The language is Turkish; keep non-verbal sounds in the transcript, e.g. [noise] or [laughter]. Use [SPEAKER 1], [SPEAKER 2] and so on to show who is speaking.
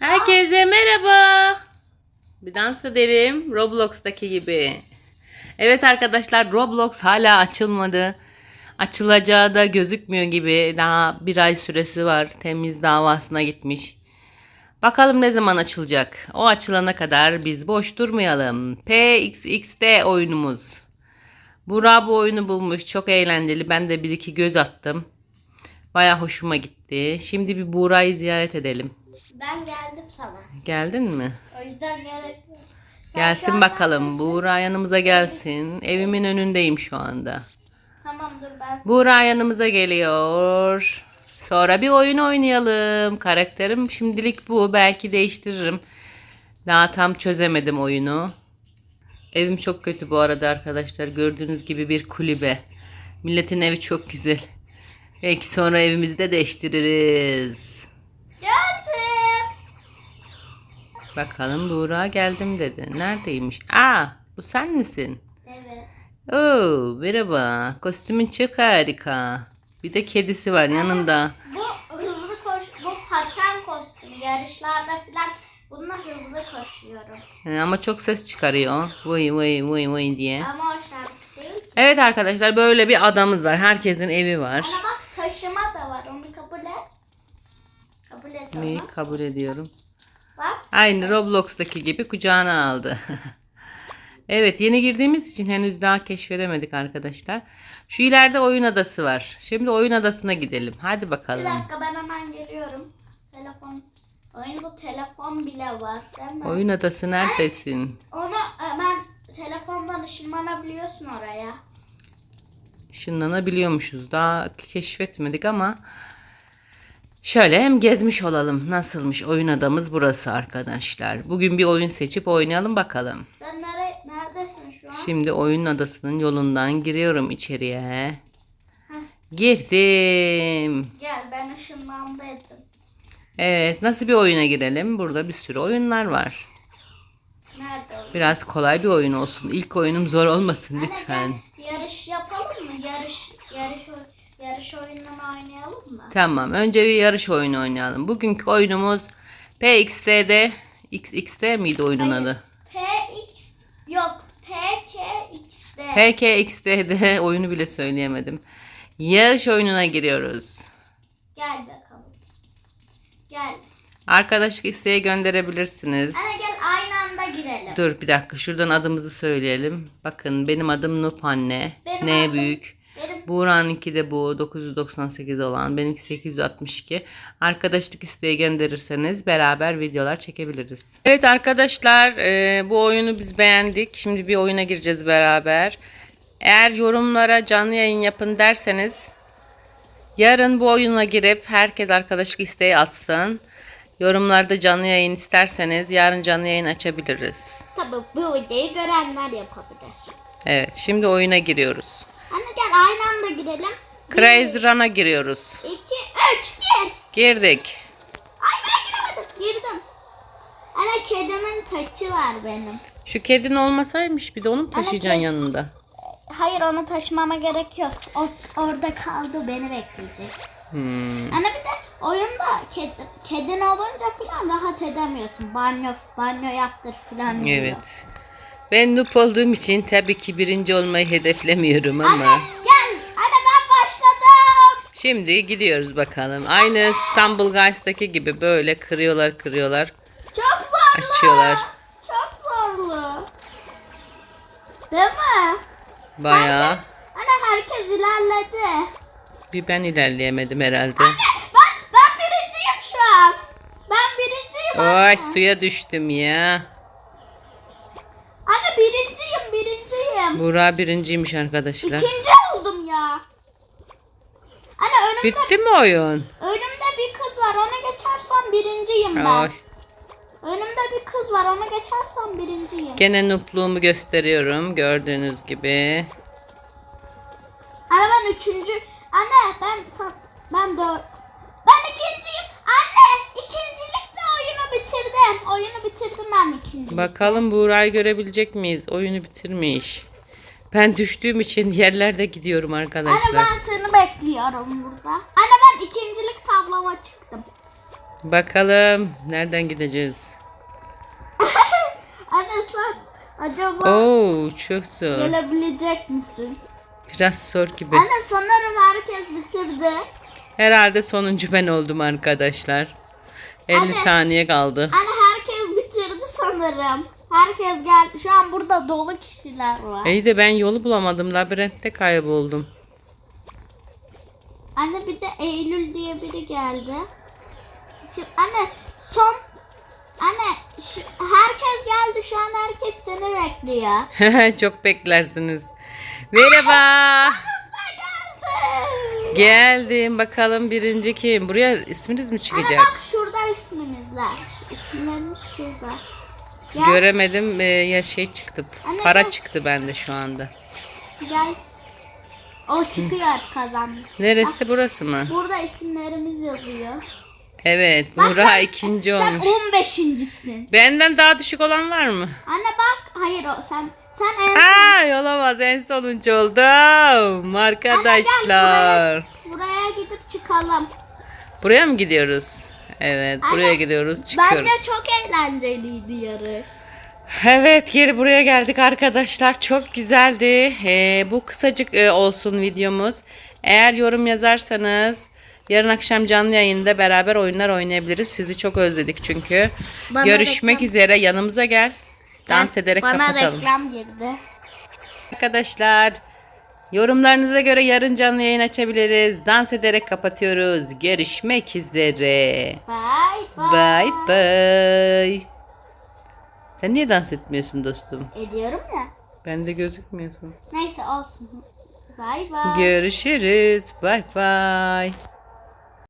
[SPEAKER 1] Herkese merhaba. Bir dans edelim. Roblox'taki gibi. Evet arkadaşlar Roblox hala açılmadı. Açılacağı da gözükmüyor gibi. Daha bir ay süresi var. Temiz davasına gitmiş. Bakalım ne zaman açılacak. O açılana kadar biz boş durmayalım. PXXD oyunumuz. Burak bu oyunu bulmuş. Çok eğlenceli. Ben de bir iki göz attım. Baya hoşuma gitti. Şimdi bir Buğra'yı ziyaret edelim.
[SPEAKER 2] Ben geldim sana.
[SPEAKER 1] Geldin mi?
[SPEAKER 2] O yüzden şu
[SPEAKER 1] Gelsin bakalım. Buğra yanımıza gelsin. Evimin önündeyim şu anda.
[SPEAKER 2] Tamam dur ben.
[SPEAKER 1] Buğra yanımıza geliyor. Sonra bir oyun oynayalım. Karakterim şimdilik bu. Belki değiştiririm. Daha tam çözemedim oyunu. Evim çok kötü bu arada arkadaşlar. Gördüğünüz gibi bir kulübe. Milletin evi çok güzel. Belki sonra evimizi de değiştiririz.
[SPEAKER 2] Geldim.
[SPEAKER 1] Bakalım Buğra geldim dedi. Neredeymiş? Aa bu sen misin?
[SPEAKER 2] Evet.
[SPEAKER 1] Oo, merhaba. Kostümün çok harika. Bir de kedisi var yanında.
[SPEAKER 2] Bu hızlı koş, bu paten kostümü. Yarışlarda falan bununla hızlı koşuyorum.
[SPEAKER 1] Ee, Ama çok ses çıkarıyor. Vıy vıy vıy vıy diye.
[SPEAKER 2] Ama o şarkı değil.
[SPEAKER 1] Evet arkadaşlar böyle bir adamız var. Herkesin evi var.
[SPEAKER 2] Ana bak taşıma da var. Onu kabul et. Kabul et
[SPEAKER 1] Neyi
[SPEAKER 2] onu.
[SPEAKER 1] kabul ediyorum. Aynı Roblox'taki gibi kucağına aldı. [laughs] evet yeni girdiğimiz için henüz daha keşfedemedik arkadaşlar. Şu ileride oyun adası var. Şimdi oyun adasına gidelim. Hadi
[SPEAKER 2] Bir
[SPEAKER 1] bakalım.
[SPEAKER 2] dakika ben hemen geliyorum. Telefon. Oyunda telefon bile var mi?
[SPEAKER 1] Oyun adası neredesin?
[SPEAKER 2] Onu hemen telefondan ışınlanabiliyorsun oraya.
[SPEAKER 1] Işınlanabiliyormuşuz. Daha keşfetmedik ama şöyle hem gezmiş olalım. Nasılmış oyun adamız burası arkadaşlar. Bugün bir oyun seçip oynayalım bakalım.
[SPEAKER 2] Sen nere, neredesin şu an?
[SPEAKER 1] Şimdi oyun adasının yolundan giriyorum içeriye. Girdim.
[SPEAKER 2] Gel ben ışınlandım.
[SPEAKER 1] Evet nasıl bir oyuna girelim? Burada bir sürü oyunlar var.
[SPEAKER 2] Nerede?
[SPEAKER 1] Biraz kolay bir oyun olsun. İlk oyunum zor olmasın lütfen.
[SPEAKER 2] Gel, yarış yapalım mı? Yarış yarış yarış oyununu oynayalım mı?
[SPEAKER 1] Tamam önce bir yarış oyunu oynayalım. Bugünkü oyunumuz PXT'de XXT miydi oyunun adı?
[SPEAKER 2] PX yok PKX'de.
[SPEAKER 1] PKXT'de [laughs] oyunu bile söyleyemedim. Yarış oyununa giriyoruz.
[SPEAKER 2] Gel bakalım. Gel.
[SPEAKER 1] Arkadaşlık isteğe gönderebilirsiniz.
[SPEAKER 2] Anne gel aynı anda girelim.
[SPEAKER 1] Dur bir dakika şuradan adımızı söyleyelim. Bakın benim adım Nup anne.
[SPEAKER 2] Benim
[SPEAKER 1] N
[SPEAKER 2] adım-
[SPEAKER 1] büyük. Buğra'nınki de bu 998 olan. Benimki 862. Arkadaşlık isteği gönderirseniz beraber videolar çekebiliriz. Evet arkadaşlar e, bu oyunu biz beğendik. Şimdi bir oyuna gireceğiz beraber. Eğer yorumlara canlı yayın yapın derseniz yarın bu oyuna girip herkes arkadaşlık isteği atsın. Yorumlarda canlı yayın isterseniz yarın canlı yayın açabiliriz.
[SPEAKER 2] tabii bu videoyu görenler yapabilir.
[SPEAKER 1] Evet şimdi oyuna giriyoruz.
[SPEAKER 2] Gel aynı anda girelim.
[SPEAKER 1] Crazy Run'a giriyoruz.
[SPEAKER 2] 2 3 gir.
[SPEAKER 1] Girdik.
[SPEAKER 2] Ay ben giremedim. Girdim. Anne kedimin taçı var benim.
[SPEAKER 1] Şu kedin olmasaymış bir de onu mu taşıyacaksın
[SPEAKER 2] kedi-
[SPEAKER 1] yanında?
[SPEAKER 2] Hayır onu taşımama gerek yok. O orada kaldı beni bekleyecek.
[SPEAKER 1] Hmm.
[SPEAKER 2] Anne bir de oyunda kedi, kedin olunca falan rahat edemiyorsun. Banyo banyo yaptır falan diyor.
[SPEAKER 1] Evet. Ben noob olduğum için tabii ki birinci olmayı hedeflemiyorum ama.
[SPEAKER 2] Anne gel. Anne ben başladım.
[SPEAKER 1] Şimdi gidiyoruz bakalım. Aynı İstanbul Guys'taki gibi böyle kırıyorlar kırıyorlar.
[SPEAKER 2] Çok zorlu.
[SPEAKER 1] Açıyorlar.
[SPEAKER 2] Çok zorlu. Değil mi?
[SPEAKER 1] Bayağı.
[SPEAKER 2] Herkes, anne herkes ilerledi.
[SPEAKER 1] Bir ben ilerleyemedim herhalde.
[SPEAKER 2] Ben, ben birinciyim şu an. Ben birinciyim
[SPEAKER 1] Oy
[SPEAKER 2] anne.
[SPEAKER 1] suya düştüm ya.
[SPEAKER 2] Anne birinciyim birinciyim.
[SPEAKER 1] Buğra birinciymiş arkadaşlar.
[SPEAKER 2] İkinci oldum ya. Anne önümde,
[SPEAKER 1] Bitti mi oyun?
[SPEAKER 2] önümde bir kız var onu geçersem birinciyim ben.
[SPEAKER 1] Oy.
[SPEAKER 2] Önümde bir kız var onu geçersem birinciyim.
[SPEAKER 1] Gene noobluğumu gösteriyorum gördüğünüz gibi.
[SPEAKER 2] Anne ben üçüncü. Anne ben ben dört. Ben ikinciyim. Anne ikincilikle oyunu bitirdim. Oyunu bitirdim ben ikinci.
[SPEAKER 1] Bakalım Buğra'yı görebilecek miyiz? Oyunu bitirmiş. Ben düştüğüm için yerlerde gidiyorum
[SPEAKER 2] Anne
[SPEAKER 1] arkadaşlar.
[SPEAKER 2] ben seni bekliyorum burada. Anne ben ikincilik tabloma çıktım.
[SPEAKER 1] Bakalım nereden gideceğiz? [laughs]
[SPEAKER 2] Anne sen acaba
[SPEAKER 1] Oo çok zor.
[SPEAKER 2] gelebilecek misin?
[SPEAKER 1] Biraz zor gibi.
[SPEAKER 2] Anne sanırım herkes bitirdi.
[SPEAKER 1] Herhalde sonuncu ben oldum arkadaşlar. 50
[SPEAKER 2] Anne.
[SPEAKER 1] saniye kaldı.
[SPEAKER 2] Anne herkes bitirdi sanırım. Herkes geldi. Şu an burada dolu kişiler var.
[SPEAKER 1] İyi de ben yolu bulamadım. Labirentte kayboldum.
[SPEAKER 2] Anne bir de Eylül diye biri geldi. Şimdi, anne son Anne şu- herkes geldi şu an herkes seni bekliyor. [laughs]
[SPEAKER 1] çok beklersiniz. Merhaba.
[SPEAKER 2] geldi.
[SPEAKER 1] Geldim. Bakalım birinci kim? Buraya isminiz mi
[SPEAKER 2] Anne
[SPEAKER 1] çıkacak?
[SPEAKER 2] bak şurada isminizler. İsimleriniz şurada. Gel,
[SPEAKER 1] Göremedim. Ee, ya şey çıktı.
[SPEAKER 2] Anne,
[SPEAKER 1] Para
[SPEAKER 2] gel.
[SPEAKER 1] çıktı bende şu anda.
[SPEAKER 2] gel. O çıkıyor kazandı.
[SPEAKER 1] Neresi burası mı?
[SPEAKER 2] Burada isimlerimiz yazıyor.
[SPEAKER 1] Evet.
[SPEAKER 2] Bak sen-
[SPEAKER 1] ikinci
[SPEAKER 2] sen
[SPEAKER 1] olmuş.
[SPEAKER 2] 15.sin.
[SPEAKER 1] Benden daha düşük olan var mı?
[SPEAKER 2] Anne bak hayır o sen sen en
[SPEAKER 1] Aa olamaz en sonuncu oldum arkadaşlar.
[SPEAKER 2] buraya gidip çıkalım.
[SPEAKER 1] Buraya mı gidiyoruz? Evet buraya
[SPEAKER 2] Anne,
[SPEAKER 1] gidiyoruz çıkıyoruz.
[SPEAKER 2] Bence çok eğlenceliydi yarış.
[SPEAKER 1] Evet geri buraya geldik arkadaşlar çok güzeldi. Ee, bu kısacık e, olsun videomuz. Eğer yorum yazarsanız yarın akşam canlı yayında beraber oyunlar oynayabiliriz. Sizi çok özledik çünkü.
[SPEAKER 2] Bana
[SPEAKER 1] Görüşmek
[SPEAKER 2] reklam-
[SPEAKER 1] üzere yanımıza gel. Dans ederek
[SPEAKER 2] Bana
[SPEAKER 1] kapatalım.
[SPEAKER 2] reklam girdi.
[SPEAKER 1] Arkadaşlar yorumlarınıza göre yarın canlı yayın açabiliriz. Dans ederek kapatıyoruz. Görüşmek üzere.
[SPEAKER 2] Bye bye.
[SPEAKER 1] Bye bye. Sen niye dans etmiyorsun dostum?
[SPEAKER 2] Ediyorum ya.
[SPEAKER 1] Bende gözükmüyorsun.
[SPEAKER 2] Neyse olsun. Bye bye.
[SPEAKER 1] Görüşürüz. Bye bye.